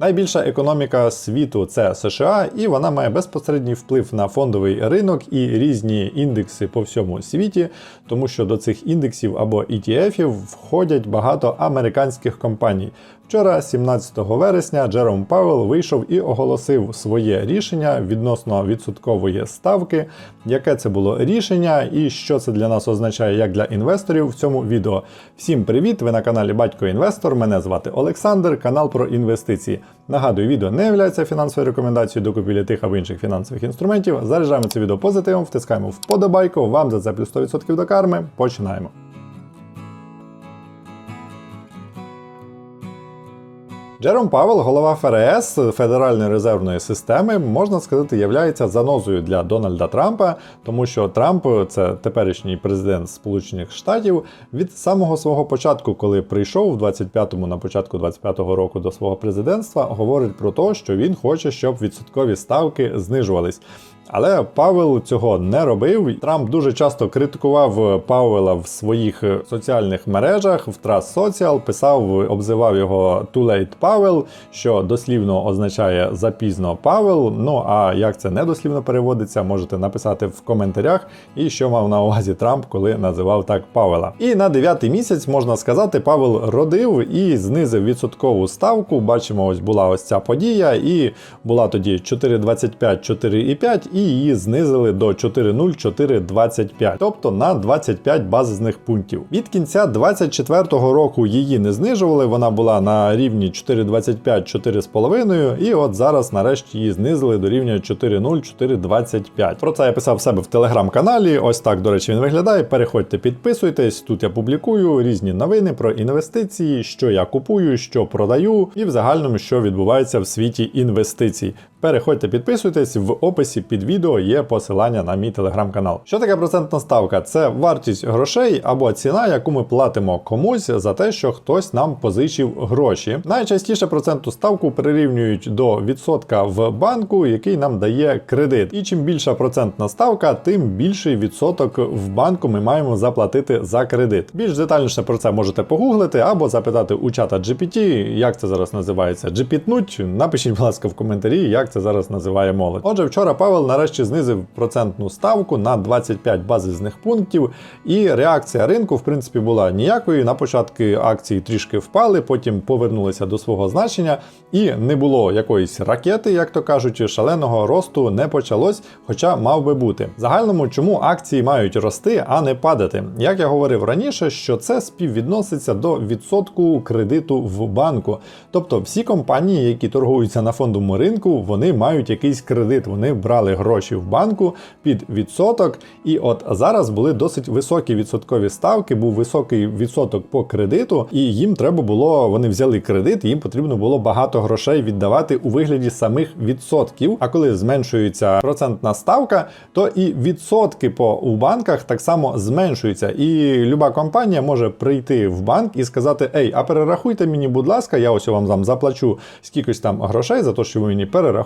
Найбільша економіка світу це США, і вона має безпосередній вплив на фондовий ринок і різні індекси по всьому світі, тому що до цих індексів або ETF входять багато американських компаній. Вчора, 17 вересня, Джером Павел вийшов і оголосив своє рішення відносно відсоткової ставки. Яке це було рішення і що це для нас означає як для інвесторів в цьому відео. Всім привіт! Ви на каналі Батько Інвестор. Мене звати Олександр, канал про інвестиції. Нагадую, відео не є фінансовою рекомендацією до купівлі тих або інших фінансових інструментів. Заряджаємо це відео позитивом, втискаємо вподобайку. Вам за це плюс 100% до карми. Починаємо. Джером Павел, голова ФРС Федеральної резервної системи, можна сказати, являється занозою для Дональда Трампа, тому що Трамп це теперішній президент Сполучених Штатів від самого свого початку, коли прийшов в 25-му на початку 25-го року до свого президентства, говорить про те, що він хоче, щоб відсоткові ставки знижувались. Але Павел цього не робив. Трамп дуже часто критикував Павела в своїх соціальних мережах в Trust Social, писав, обзивав його Too Late Павел, що дослівно означає запізно Павел. Ну а як це недослівно переводиться, можете написати в коментарях. І що мав на увазі Трамп, коли називав так Павела. І на дев'ятий місяць можна сказати, Павел родив і знизив відсоткову ставку. Бачимо, ось була ось ця подія, і була тоді 4,25, 4,5 і її знизили до 4,0425, тобто на 25 базисних пунктів. Від кінця 2024 року її не знижували, вона була на рівні 4,25, 4,5, і от зараз нарешті її знизили до рівня 4,0425. Про це я писав в себе в телеграм-каналі. Ось так, до речі, він виглядає. Переходьте, підписуйтесь. Тут я публікую різні новини про інвестиції, що я купую, що продаю, і в загальному, що відбувається в світі інвестицій. Переходьте, підписуйтесь в описі під відео є посилання на мій телеграм-канал. Що таке процентна ставка? Це вартість грошей або ціна, яку ми платимо комусь за те, що хтось нам позичив гроші. Найчастіше процентну ставку прирівнюють до відсотка в банку, який нам дає кредит. І чим більша процентна ставка, тим більший відсоток в банку ми маємо заплатити за кредит. Більш детальніше про це можете погуглити або запитати у чата GPT, як це зараз називається. GPT-нуть. Напишіть, будь ласка, в коментарі, як це зараз називає молодь. Отже, вчора Павел нарешті знизив процентну ставку на 25 базисних пунктів, і реакція ринку, в принципі, була ніякою. На початку акції трішки впали, потім повернулися до свого значення, і не було якоїсь ракети, як то кажуть, шаленого росту не почалось, хоча мав би бути. Загальному, чому акції мають рости, а не падати? Як я говорив раніше, що це співвідноситься до відсотку кредиту в банку. Тобто всі компанії, які торгуються на фондовому ринку, вони мають якийсь кредит, вони брали гроші в банку під відсоток. І от зараз були досить високі відсоткові ставки, був високий відсоток по кредиту, і їм треба було, вони взяли кредит, їм потрібно було багато грошей віддавати у вигляді самих відсотків. А коли зменшується процентна ставка, то і відсотки по у банках так само зменшуються. І люба компанія може прийти в банк і сказати: Ей, а перерахуйте мені, будь ласка, я ось вам заплачу скількось там грошей за те, що ви мені перерахуєте.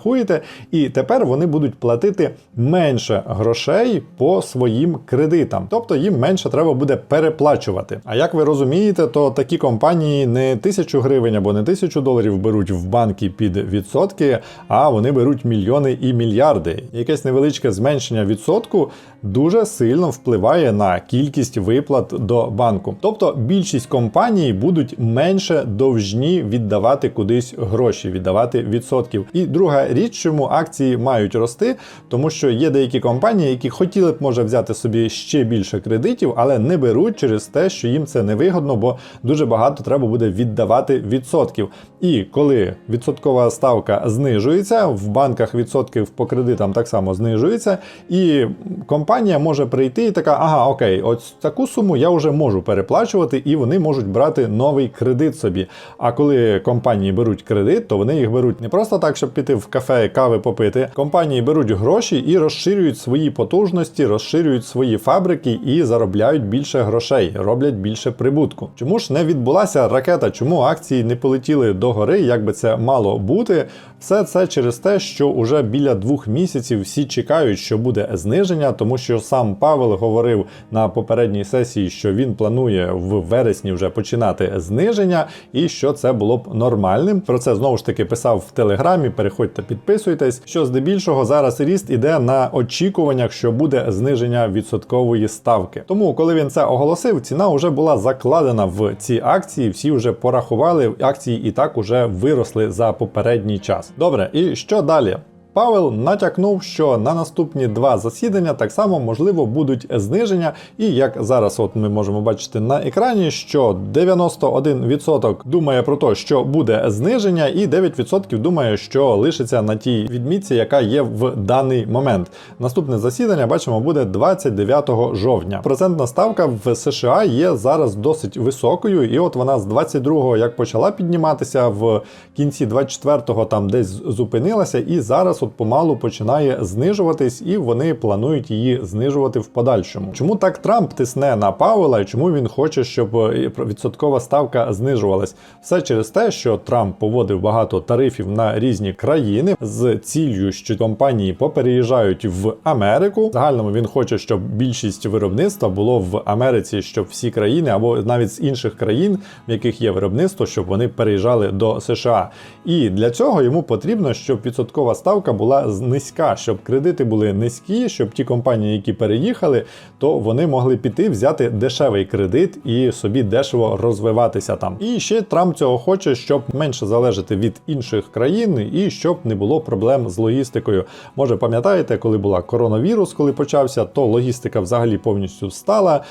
І тепер вони будуть платити менше грошей по своїм кредитам. Тобто їм менше треба буде переплачувати. А як ви розумієте, то такі компанії не тисячу гривень або не тисячу доларів беруть в банки під відсотки, а вони беруть мільйони і мільярди. Якесь невеличке зменшення відсотку дуже сильно впливає на кількість виплат до банку. Тобто більшість компаній будуть менше довжні віддавати кудись гроші, віддавати відсотків. І друга річ, чому акції мають рости, тому що є деякі компанії, які хотіли б може взяти собі ще більше кредитів, але не беруть через те, що їм це невигодно, бо дуже багато треба буде віддавати відсотків. І коли відсоткова ставка знижується, в банках відсотків по кредитам так само знижується, і компанія може прийти і така, ага, окей, ось таку суму я вже можу переплачувати, і вони можуть брати новий кредит собі. А коли компанії беруть кредит, то вони їх беруть не просто так, щоб піти в кафе кафе кави попити. Компанії беруть гроші і розширюють свої потужності, розширюють свої фабрики і заробляють більше грошей, роблять більше прибутку. Чому ж не відбулася ракета? Чому акції не полетіли до гори? Як би це мало бути? Все це через те, що уже біля двох місяців всі чекають, що буде зниження, тому що сам Павел говорив на попередній сесії, що він планує в вересні вже починати зниження, і що це було б нормальним. Про це знову ж таки писав в телеграмі. Переходьте, підписуйтесь. Що здебільшого зараз ріст іде на очікуваннях, що буде зниження відсоткової ставки. Тому, коли він це оголосив, ціна вже була закладена в ці акції. Всі вже порахували акції і так уже виросли за попередній час. Добре, і що далі? Павел натякнув, що на наступні два засідання так само можливо будуть зниження, і як зараз, от ми можемо бачити на екрані, що 91% думає про те, що буде зниження, і 9% думає, що лишиться на тій відмітці, яка є в даний момент. Наступне засідання бачимо буде 29 жовтня. Процентна ставка в США є зараз досить високою, і от вона з 22-го як почала підніматися в кінці 24-го там десь зупинилася, і зараз от помалу починає знижуватись, і вони планують її знижувати в подальшому. Чому так Трамп тисне на Пауела і чому він хоче, щоб е, відсоткова ставка знижувалась? Все через те, що Трамп поводив багато тарифів на різні країни з ціллю, що компанії попереїжджають в Америку. В загальному він хоче, щоб більшість виробництва було в Америці, щоб всі країни або навіть з інших країн, в яких є виробництво, щоб вони переїжджали до США. І для цього йому потрібно, щоб відсоткова ставка була низька, щоб кредити були низькі, щоб ті компанії, які переїхали, то вони могли піти взяти дешевий кредит і собі дешево розвиватися там. І ще Трамп цього хоче, щоб менше залежати від інших країн і щоб не було проблем з логістикою. Може, пам'ятаєте, коли була коронавірус, коли почався, то логістика взагалі повністю встала,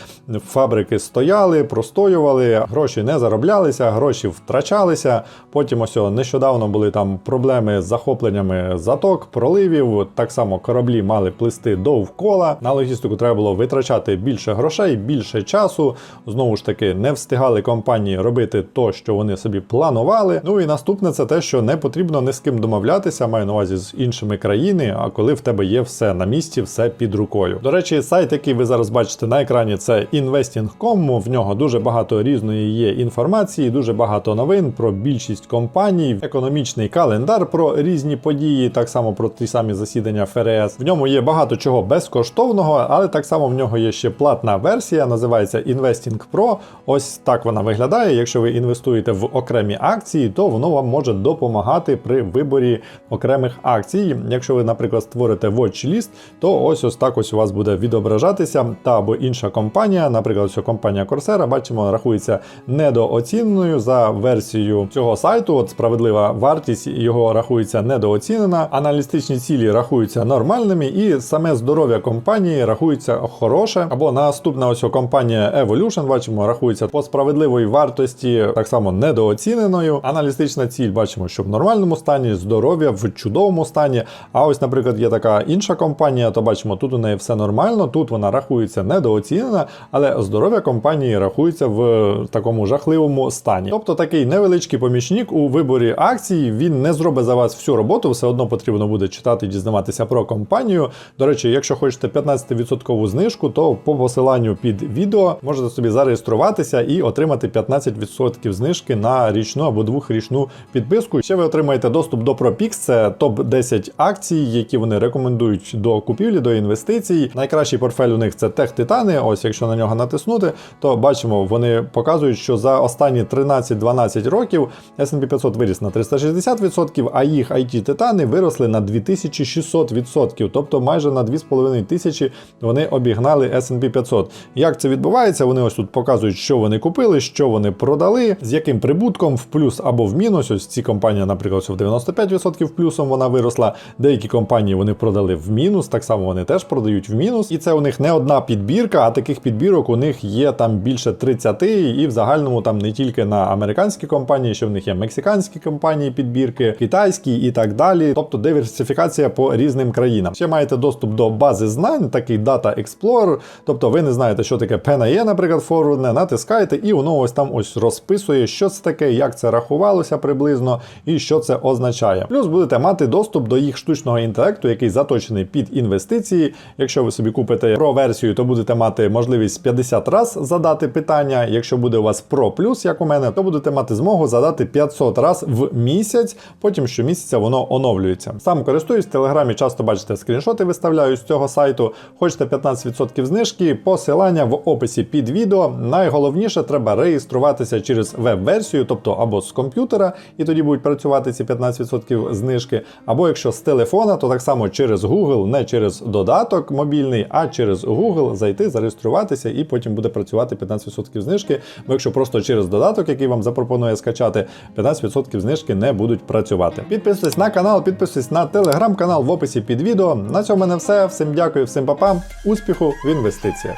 фабрики стояли, простоювали, гроші не зароблялися, гроші втрачалися. Потім ось нещодавно були там проблеми з захопленнями заток, проливів. Так само кораблі мали плисти довкола. На логістику треба було витрачати більше грошей, більше часу. Знову ж таки, не встигали компанії робити то, що вони собі планували. Ну і наступне це те, що не потрібно ні з ким домовлятися, маю на увазі з іншими країни, а коли в тебе є все на місці, все під рукою. До речі, сайт, який ви зараз бачите на екрані, це Investing.com. В нього дуже багато різної є інформації, дуже багато новин про більшість компаній, економічний календар про різні події, так само про ті самі засідання ФРС. В ньому є багато чого безкоштовного, але так само в нього є ще платна версія, називається Investing Pro. Ось так вона виглядає. Якщо ви інвестуєте в окремі акції, то воно вам може допомагати при виборі окремих акцій. Якщо ви, наприклад, створите watch-list, то ось ось так ось у вас буде відображатися та або інша компанія, наприклад, що компанія Coursera, бачимо, рахується недооціненою за версією цього сайту. От справедлива вартість його рахується недооцінена. Аналістичні цілі рахуються нормальними, і саме здоров'я компанії рахується хороше. Або наступна ось компанія Evolution, бачимо, рахується по справедливої вартості, так само недооціненою. Аналістична ціль бачимо, що в нормальному стані, здоров'я в чудовому стані. А ось, наприклад, є така інша компанія, то бачимо, тут у неї все нормально, тут вона рахується недооцінена, але здоров'я компанії рахується в такому жахливому стані. Тобто такий невеличкий помічник у виборі акцій, він не зробить за вас всю роботу, все одно потрібно буде читати і дізнаватися про компанію. До речі, якщо хочете 15% знижку, то по посиланню під відео можете собі зареєструватися і отримати 15% знижки на річну або двохрічну підписку. Ще ви отримаєте доступ до ProPix, це топ-10 акцій, які вони рекомендують до купівлі, до інвестицій. Найкращий портфель у них це Тех Титани. Ось якщо на нього натиснути, то бачимо, вони показують, що за останні 13-12 років S&P 500 виріс на 360%, а їх IT титани виросли на 2600%, тобто майже на 2500 вони обігнали S&P 500. Як це відбувається? Вони ось тут показують, що вони купили, що вони продали, з яким прибутком в плюс або в мінус. Ось ці компанії, наприклад, в 95% плюсом вона виросла. Деякі компанії вони продали в мінус, так само вони теж продають в мінус. І це у них не одна підбірка, а таких підбірок у них є там більше 30, і в загальному там не тільки на американські компанії, що в них є мексиканські компанії підбірки, китайські і так далі. Тобто диверсифікація по різним країнам. Ще маєте доступ до бази знань, такий Data Explorer. Тобто ви не знаєте, що таке PNE, наприклад, форвардне, натискаєте, і воно ось там ось розписує, що це таке, як це рахувалося приблизно і що це означає. Плюс будете мати доступ до їх штучного інтелекту, який заточений під інвестиції. Якщо ви собі купите про версію, то будете мати можливість 50 раз задати питання. Якщо буде у вас Pro Plus, як у мене, то будете мати змогу задати 500 раз в місяць. Потім щомісяця воно оновлюється. Сам користуюсь в телеграмі, часто бачите скріншоти, виставляю з цього сайту. Хочете 15% знижки, посилання в описі під відео. Найголовніше треба реєструватися через веб-версію, тобто або з комп'ютера, і тоді будуть працювати ці 15% знижки. Або якщо з телефона, то так само через Google, не через додаток мобільний, а через Google зайти, зареєструватися, і потім буде працювати 15% знижки. Бо якщо просто через додаток, який вам запропонує скачати, 15% знижки не будуть працювати. Підписуйтесь на канал, підписуйтесь на телеграм-канал в описі під відео. На цьому мене все. Всім дякую, всім папа. Успіху в інвестиціях.